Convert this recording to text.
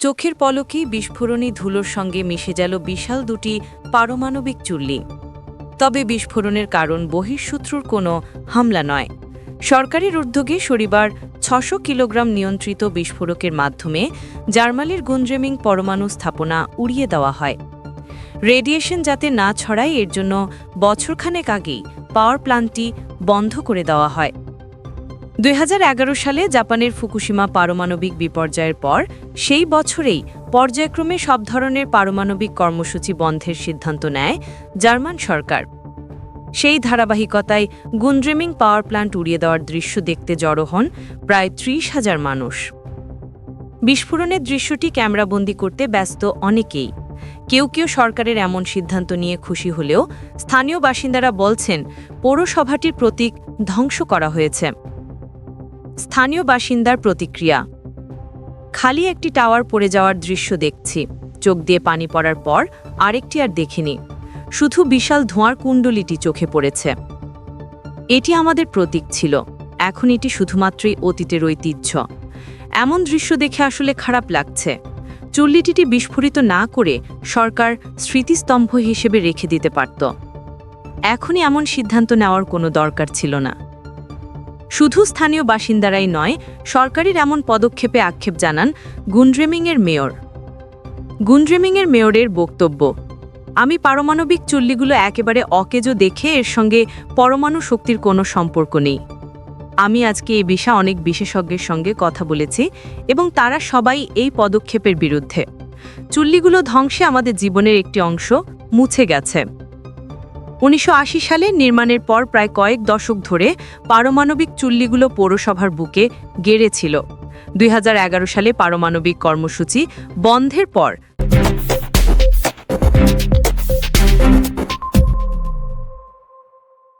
চোখের পলকেই বিস্ফোরণী ধুলোর সঙ্গে মিশে গেল বিশাল দুটি পারমাণবিক চুল্লি। তবে বিস্ফোরণের কারণ বহিঃশত্রুর কোনো হামলা নয়। সরকারের উদ্যোগে শনিবার ছশো কিলোগ্রাম নিয়ন্ত্রিত বিস্ফোরকের মাধ্যমে জার্মানির গুঞ্জেমিং পরমাণু স্থাপনা উড়িয়ে দেওয়া হয়। রেডিয়েশন যাতে না ছড়ায়, এর জন্য বছরখানেক আগেই পাওয়ার প্ল্যান্টটি বন্ধ করে দেওয়া হয়। দুই হাজার এগারো সালে জাপানের ফুকুশিমা পারমাণবিক বিপর্যয়ের পর, সেই বছরেই পর্যায়ক্রমে সব ধরনের পারমাণবিক কর্মসূচি বন্ধের সিদ্ধান্ত নেয় জার্মান সরকার। সেই ধারাবাহিকতায় গুন্ড্রেমিং পাওয়ার প্ল্যান্ট উড়িয়ে দেওয়ার দৃশ্য দেখতে জড়ো হন প্রায় ত্রিশ হাজার মানুষ। বিস্ফোরণের দৃশ্যটি ক্যামেরাবন্দি করতে ব্যস্ত অনেকেই। কেউ কেউ সরকারের এমন সিদ্ধান্ত নিয়ে খুশি হলেও স্থানীয় বাসিন্দারা বলছেন, পৌরসভাটির প্রতীক ধ্বংস করা হয়েছে। স্থানীয় বাসিন্দার প্রতিক্রিয়া। খালি একটি টাওয়ার পড়ে যাওয়ার দৃশ্য দেখছি। চোখ দিয়ে পানি পড়ার পর আরেকটি আর দেখিনি। শুধু বিশাল ধোঁয়ার কুণ্ডলিটি চোখে পড়েছে। এটি আমাদের প্রতীক ছিল। এখন এটি শুধুমাত্রই অতীতের ঐতিহ্য। এমন দৃশ্য দেখে আসলে খারাপ লাগছে। চুল্লিটিটি বিস্ফোরিত না করে সরকার স্মৃতিস্তম্ভ হিসেবে রেখে দিতে পারত। এখনই এমন সিদ্ধান্ত নেওয়ার কোনো দরকার ছিল না। শুধু স্থানীয় বাসিন্দারাই নয়, সরকারের এমন পদক্ষেপে আক্ষেপ জানান গুন্ড্রেমিংয়ের মেয়র। গুন্ড্রেমিংয়ের মেয়রের বক্তব্য, আমি পারমাণবিক চুল্লিগুলো একেবারে অকেজো দেখে এর সঙ্গে পরমাণু শক্তির কোনো সম্পর্ক নেই। আমি আজকে এই বিষয়ে অনেক বিশেষজ্ঞের সঙ্গে কথা বলেছি এবং তারা সবাই এই পদক্ষেপের বিরুদ্ধে। চুল্লিগুলো ধ্বংসে আমাদের জীবনের একটি অংশ, মুছে গেছে। উনিশশো আশি সালে নির্মাণের পর প্রায় কয়েক দশক ধরে পারমাণবিক চুল্লিগুলো পৌরসভার বুকে গেড়েছিল। দুই হাজার এগারো সালে পারমাণবিক কর্মসূচি বন্ধের পর